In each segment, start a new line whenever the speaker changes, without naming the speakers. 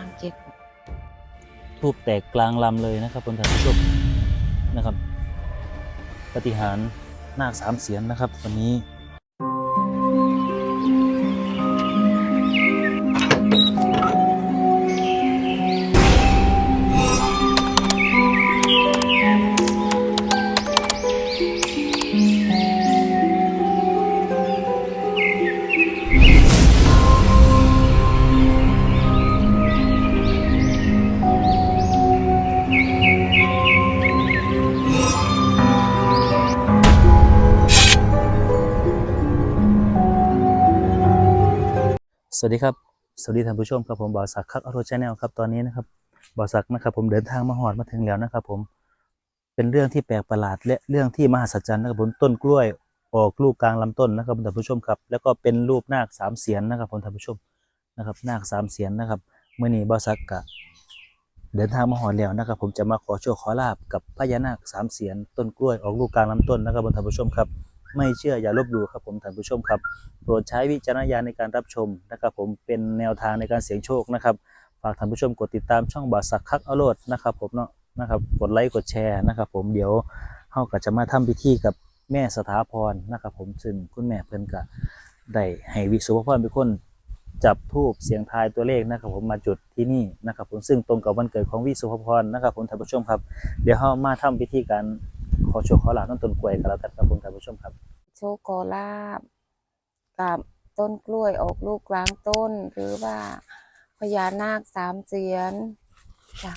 างเจ็ด
ทูบแตกกลางลำเลยนะครับท่านผู้ชมนะครับปฏิหารนาคสามเสียนนะครับวันนี้ สวัสดีครับ สวัสดีท่านผู้ชมครับผมบ่าวศักดิ์คักออโต้ชาแนลครับตอนนี้นะครับบ่าวศักดิ์นะครับ ผมเดินทางมาหอดมาถึงแล้วนะครับ ผมเป็นเรื่องที่แปลกประหลาดและเรื่องที่มหัศจรรย์นะครับผมต้นกล้วยออกลูกกลางลำต้นนะครับท่านผู้ชมครับ แล้วก็เป็นรูปนาคสามเสียนนะครับผมท่านผู้ชมนะครับนาคสามเสียนนะครับเมื่อนี้บ่าวศักดิ์กะเดินทางมาหอดแล้วนะครับ ผมจะมาขอโชคขอลาบกับพญานาคสามเสียนต้นกล้วยออกลูกกลางลำต้นนะครับท่านผู้ชมครับ ไม่เชื่ออย่าลบหลู่ครับผมท่านผู้ชมครับ โปรดใช้วิจารณญาณในการรับชมนะครับผมเป็นแนวทางในการเสี่ยงโชคนะครับฝากท่านผู้ชมกดติดตามช่องบาสักคักอโลดนะครับผมเนาะนะครับกดไลค์กดแชร์นะครับผมเดี๋ยวเฮาก็จะมาทำพิธีกับแม่สถาพรนะครับผมซึ่งคุณแม่เพิ่นก็ได้ให้วิสุภพรเป็นคน จับทูบเสียงทายตัวเลขนะครับผมมาจุดที่นี่นะครับผมซึ่งตรงกับวันเกิดของวิสุภพรนะครับผมท่านผู้ชมครับ เดี๋ยวเฮามาทำพิธีการขอโชคขอลาบต้นต้นกล้วยกันแล้วกันครับผมท่านผู้ชมครับ
โชคขอลาบกับต้นกล้วยออกลูกกลางต้น หรือว่าพญานาคสามเสียนจ้ะ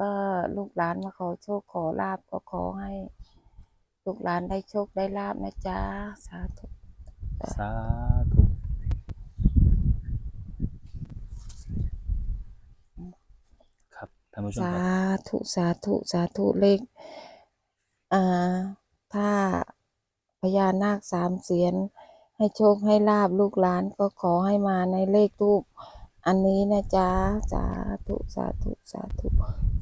ก็ลูกหลานมาขอโชคขอลาบก็ขอให้ ลูกหลานได้โชคได้ลาบนะจ๊ะสาธุ
สาธุครับ ท่านผู้ชม
สา
ครับ
ธุสาธุสาธุเลขอ่าถ้าพญานาคสามเสียน ให้โชคให้ลาบลูกหลานก็ขอให้มาในเลขทูปอันนี้นะจ๊ะสาธุสาธุสาธุ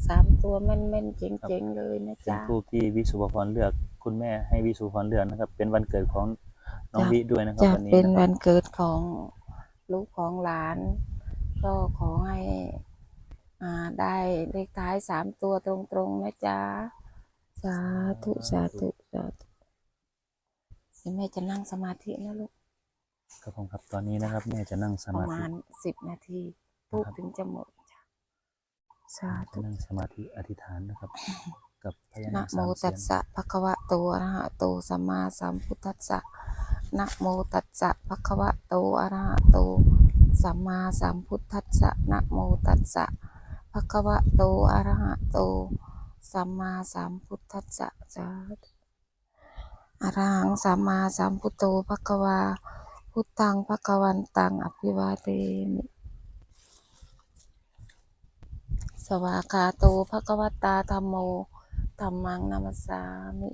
สามตัวแม่นๆเจ๋งๆเลยนะ
เป็น
จ๊ะ
ทูปที่วิสุภพรเลือกคุณแม่ให้วิสุภพรเลือกนะครับ เป็นวันเกิดของน้อง
จ้ะ
วิด้วยนะครับ
จะ
วันนี้
เป็น
นะค
วั
รับ
นเกิดของลูกของหลาน ก็ขอให้อ่า ได้เลขท้ายสามตัวตรงๆนะจ๊ะ สาธุ สาธุ สาธุเดี๋ยวแม่จะนั่งสมาธินะลูก
ครับผมครับตอนนี้นะครับ แม่จะนั่งส
ประ
มาธิ
มาณสิบนาทีพูดถึงจะหมดจ้ะสา
จะ
ธุ
นั่งสมาธิอธิษฐานนะครับ กับพญา
นะ
นาค
โม
สามเสี
ตั
ย
ส
น
สะภะคะวะโตอะระหะโตสัมมาสัมพุทธัสสะนะโมตัสสะภะคะวะโตอะระหะโตสัมมาสัมพุทธัสสะนะโมตัสสะ ภะคะวะโตอะระหะโต สัมมาสัมพุทธัสสะสาธุอะระหังสัมมาสัมพุทโธภะคะวา พุทธังภะคะวันตังอภิวาเทมิสวากขาโตภะคะวตาธรรมโมธรรมังนามัสสามิ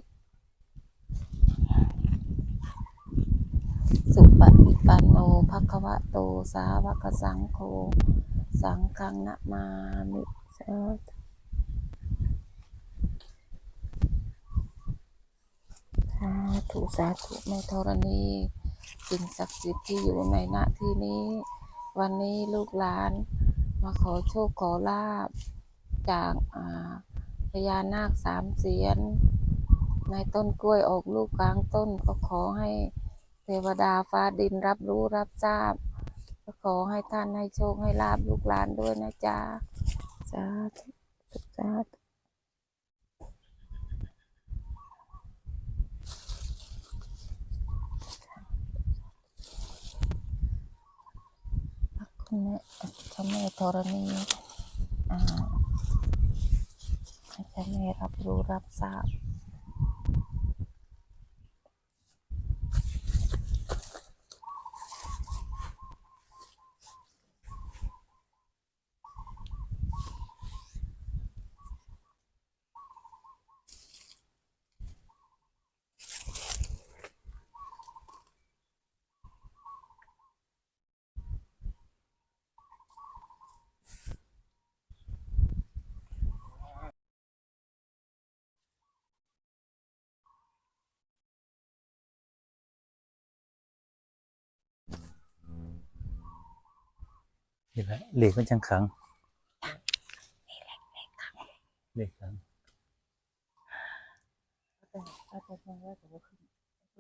สุปฏิปันโนภะคะวะโตสาวกสังโฆ สังฆังนะมามิสาธุสาธุสาธุในธรณีสิ่งศักดิ์สิทธิ์ที่อยู่ในณที่นี้ วันนี้ลูกหลานมาขอโชคขอลาบจากพญานาคสามเสียน ในต้นกล้วยออกลูกกลางต้นก็ขอให้เทวดาฟ้าดินรับรู้รับทราบ ก็ขอให้ท่านให้โชคให้ลาบลูกหลานด้วยนะจ๊ะสาธุสาธุคุณแม่พระแม่ธรณีอ่าให้เจ้าแม่รับรู้รับทราบ
นี่แหละเหล็กมันจังขังเหล็กขัง
เอาแต่เอาแต่ว่าแต่ว่าขึ้น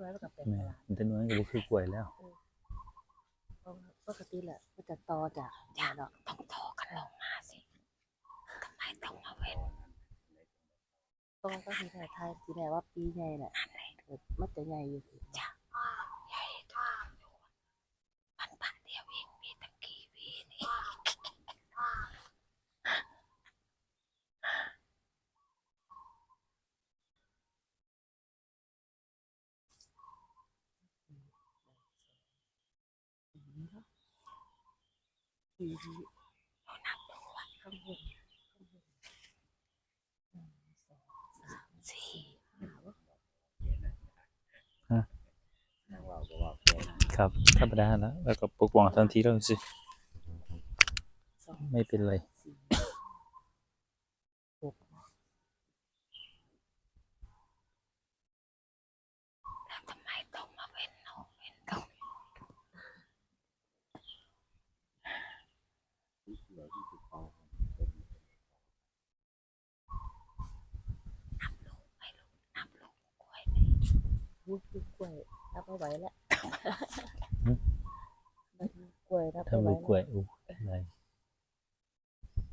แล้วก็เป็น
แม่มันจะน้อยก็บ่คือกล้วยแล้ว
ปกติแหละก็จะต่อจากยาดอก
ต้องโทรกันลงมาสิทำไมต้องมาเว้น
ต่องก็คือถ่ายทยทีแรกว่าปีใหญ่แหละมันจะใหญ่อยู่
จ้ะใหญ่ทุกอยู่มันปันเดียวเองมีตั้งกี่วีนี่
ปีนี้
เรานับดูว่า
ข้างบน
สี่
ครับธรรมดาแล้วแล้วก็ปกป้องทันทีแล้วสิ
สอง
ไม่เป็นไร
สี่หก
แล้วทำไมต้องมาเว้นน้องเว้นตรงนับลูกไม่ลูกนับลูกกล้วยไหม
ลูกลูกกล้วยนับไม่ไหวแล้วกล้วยนับไม่
ถ้า
ไหว
ลูกกล้วยอู้อะไร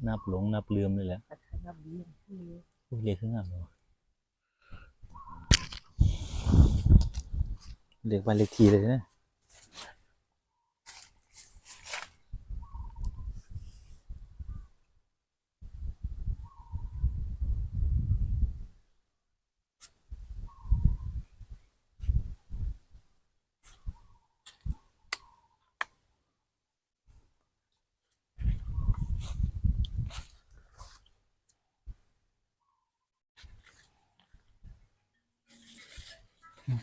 นับหลงนับลืมเลยแหละ
แล้วนับเบี้ยที่นี้
อุ้ยเรียกขึ้นงามเลยวะเรียกวันเลขทีเลยนะ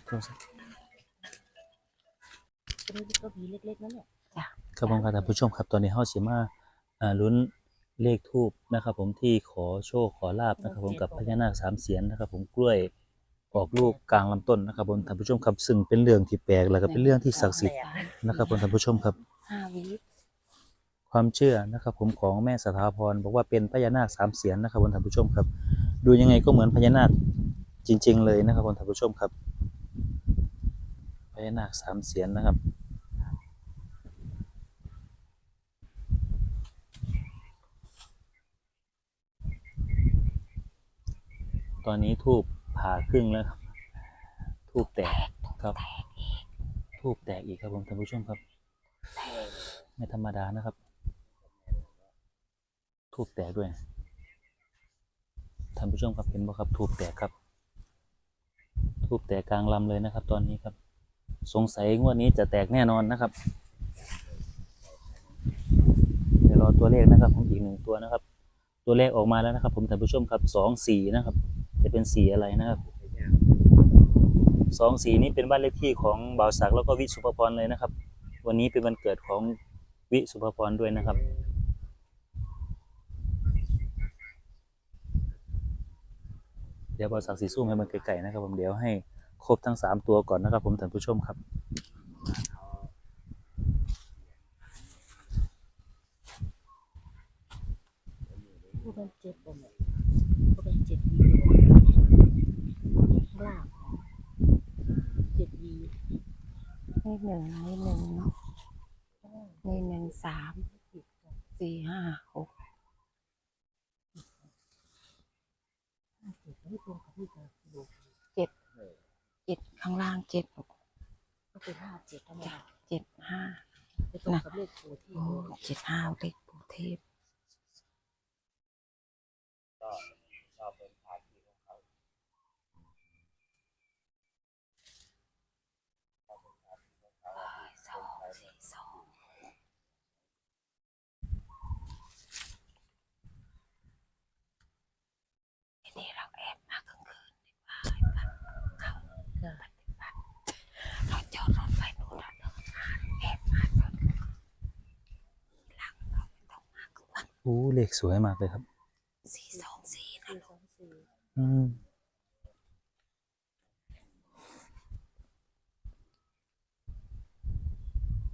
โทรศัพท์
ก็ได้ก็มีเล็กๆนั่นแหละ
ครับผมครับท่านผู้ชมครับตอนนี้เฮาสิมาอ่าลุ้นเลขทูบนะครับ ผมที่ขอโชคขอลาบนะครับผมกับพญานาคสามเสียนนะครับ ผมกล้วยออกลูกกลางลำต้นนะครับผมท่านผู้ชมครับซึ่งเป็นเรื่องที่แปลกแล้วก็เป็นเรื่องที่ศักดิ์สิทธิ์นะครับผมท่านผู้ชมครับ
ห้าวิ
ความเชื่อนะครับผมของแม่สถาพรบอกว่าเป็นพญานาคสามเสียนนะครับผมท่านผู้ชมครับ ดูยังไงก็เหมือนพญานาคจริง ๆ เลยนะครับผมท่านผู้ชมครับพ ญานาคสามเสียนนะครับ ตอนนี้ทูบผ่าครึ่งแล้วครับทูบแตกครับทูบแตกอีกครับผมท่านผู้ชมครับ ไม่ธรรมดานะครับทูบแตกด้วยท่านผู้ชมครับเห็นบ่ครับทูบแตกครับทูบแตกกลางลำเลยนะครับ ตอนนี้ครับ สงสัยงวดนี้จะแตกแน่นอนนะครับเดี๋ยวรอตัวเลขนะครับผมอีกหนึ่งตัวนะครับ ตัวเลขออกมาแล้วนะครับ ผมท่านผู้ชมครับสองสี่นะครับ จะเป็นสีอะไรนะครับสองสีนี้เป็นบ้านเลขที่ของบ่าวศักดิ์แล้วก็วิสุภพรเลยนะครับ วันนี้เป็นวันเกิดของวิสุภพรด้วยนะครับเดี๋ยวบ่าวศักดิ์สีสู้ให้มันไกลๆนะครับผมเดี๋ยวให้ ครบทั้งสามตัวก่อนนะครับ ผมท่านผู้ชมครับ
ผู้เป็นเจ็บบ่แม่ผู้เป็นเจ็บวีบ่ล่างเจ็ดวี
นี่หนึ่งนี่หนึ่งเนาะนี่หนึ่งสามสี่ห้าหก
ไม่ตรงกับที่จะดู
เจ็ดข้าง ล่างเจ็ด
ก็เป็นห้าเจ็ดธรรมดา
เจ็ดห้า
ไม่ตรงกับเลขโพที่
โอ้เจ็ดห้าเลขปู่เทพ สองสี่สองทีนี้เราแอบมากลางคืนดีกว่าเขาปฏิบัติเราจอดรถไฟนู่นเราเดินมาแอบมาตอนหลังเราไม่ต้องมากลางวัน
อู้เลขสวยมากเลยครับ
สี่สองสี่นะ
สี่
ลู
ส
ก
องสี่
อืม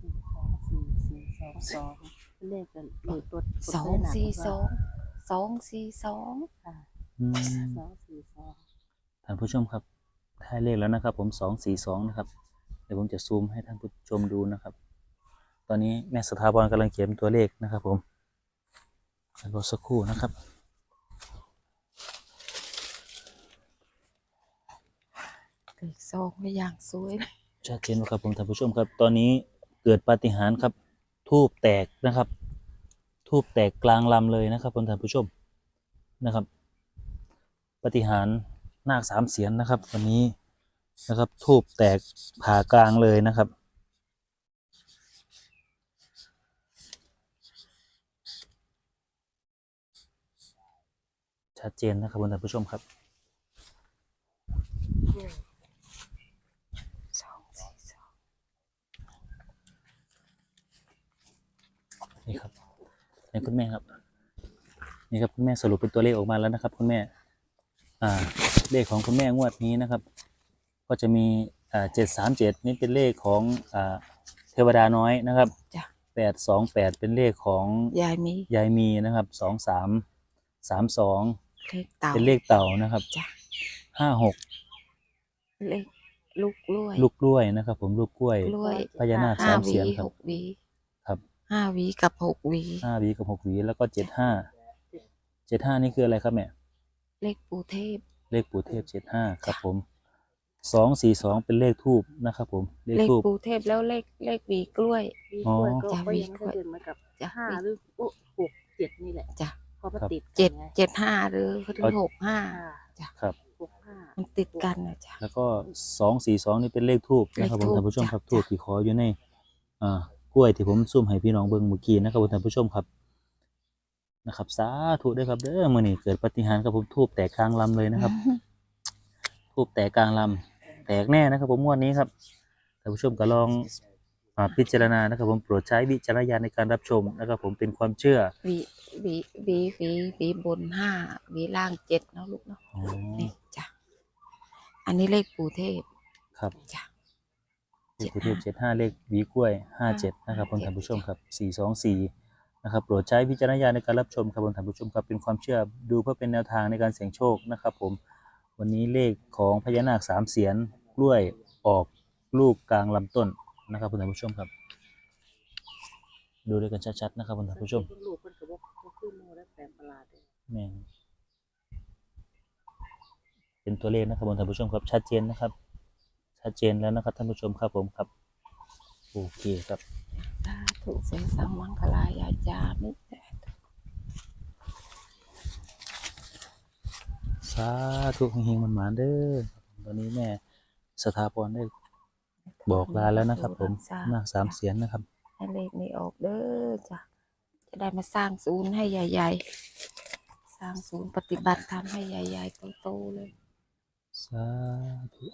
สี่สองสี่สี่สองสองเลขกันหรือตัวตัว
สอง
เลขหนัก
สี่
ว่า
สองสองสี่สอง
ค่ะ
อืม
สองสี่สอง
ท่านผู้ชมครับท้ายเลขแล้วนะครับ ผมสองสี่สองนะครับ เดี๋ยวผมจะซูมให้ท่านผู้ชมดูนะครับ ตอนนี้แม่สถาพรกำลังเขียนตัวเลขนะครับ ผม รอสักครู่นะครับ
เลขสองก็อย่างสวยเลย
ชัดเจนนะครับผมท่านผู้ชมครับ ตอนนี้เกิดปาฏิหาริย์ครับ ทูบแตกนะครับ ทูบแตกกลางลำเลยนะครับผมท่านผู้ชมนะครับปาฏิหาริย์นาคสามเสียนนะครับ วันนี้นะครับ ทูบแตกผ่ากลางเลยนะครับ ชัดเจนนะครับท่านผู้ชมครับ
สองสี่สอง
นี่ครับนี่คุณแม่ครับ นี่ครับคุณแม่สรุปเป็นตัวเลขออกมาแล้วนะครับ คุณแม่ อ่า เลขของคุณแม่งวดนี้นะครับ ก็จะมีอ่าเจ็ดสามเจ็ดนี่เป็นเลขของอ่าเทวดาน้อยนะครับ
จ้ะ
แปดสองแปดเป็นเลขของ
ยายมี
ยายมีนะครับสองสามสามสอง
เลขเต่า
เป็นเลขเต่านะครับ
จ้ะ
ห้าหก
เลขลูกกล้วย
ลูกกล้วยนะครับ ผมลูกกล้วย
กล้วย
พญานาค
ห้า
สาม
หวี
เสียนครับ
หกหวี
ครับ
ห้าหวีกับหกหวี
ห้าหวีกับหกหวีแล้วก็เจ็ดห้าเจ็ดห้านี่คืออะไรครับแม่
เลขปูเทพ
เลขปู่เทพเจ็ดห้าครับผมสองสี่สองเป็นเลขทูบนะครับผมเลข
เลข
ทูบ
ปูเทพแล้วเลขเลขหวีกล้วย
วี
อ๋อ
กล้วยก็
จ้ะ
ก็
วี
ยัง
กล้วย
ไม่ได้เดินมากับ
จ้ะ
ห้าหรือโอ้หกเจ็ดนี่แหละ
จ้ะ
เพอมา
ครับ
ติดกัน
เจ็ด
ไง
เจ็ดห้าหรือถึงหกห้า
ห้า
ครับ
หกห้า
มันติดกันนะจ้ะ
แล้วก็สองสี่สองนี่เป็นเลขทูบนะครับผม
เลขธูป
ท่านผู้ชมครับ
จ้ะ
ทูบที่ขออยู่ในอ่ากล้วยที่ผมซุ่มให้พี่น้องเบิ่งเมื่อกี้นะครับผมท่านผู้ชมครับนะครับสาธุด้วยครับเด้อมื่อนี้เกิดปาฏิหารย์ครับผมทูบแตกกลางลำเลยนะครับ ทูบแตกกลางลำแตกแน่นะครับผมงวดนี้ครับท่านผู้ชมก็ลองอ่า พิจารณานะครับผมโปรดใช้วิจารณญาณในการรับชมนะครับผมเป็นความเชื่อ
หวีหวีหวีหวีหวีบนห้าหวีล่างเจ็ดเนาะลูกเนาะ
อ๋อ
นี่จ้ะอันนี้เลขปูเทพ
ครับ
จ้ะ
เลขกรุงเทพเจ็ดห้าเลขหวีกล้วยห้าเจ็ดนะครับผมท่านผู้ชมครับสี่สองสี่นะครับโปรดใช้วิจารณญาณในการรับชมครับผมท่านผู้ชมครับเป็นความเชื่อดูเพื่อเป็นแนวทางในการเสี่ยงโชคนะครับผมวันนี้เลขของพญานาคสามเสียนกล้วยออกลูกกลางลำต้น นะครับคุณท่านผู้ชมครับ ดูด้วยกันชัดๆนะครับคุณท่านผู้ชม
ลูกเพิ่นก็บอกว่าขึ้นโมแล้วแปลกประหลาดเลย
แม่งเป็นตัวเลขนะครับท่านผู้ชมครับชัดเจนนะครับ ชัดเจนแล้วนะครับท่านผู้ชมครับผมครับโอเคครับ
สาธุเสสังมังคลายาจามิแต่
สาธุเฮงๆมันหมานๆเด้อตอนนี้แม่สถาพรได้ บอกลาแล้วนะครับ ผมนาคสามเสียนนะครับ
ให้เลขนี้ออกเด้อจ้ะจะได้มาสร้างศูนย์ให้ใหญ่ ๆ สร้างศูนย์ปฏิบัติธรรมให้ใหญ่ ๆโตๆเลย
สาธุ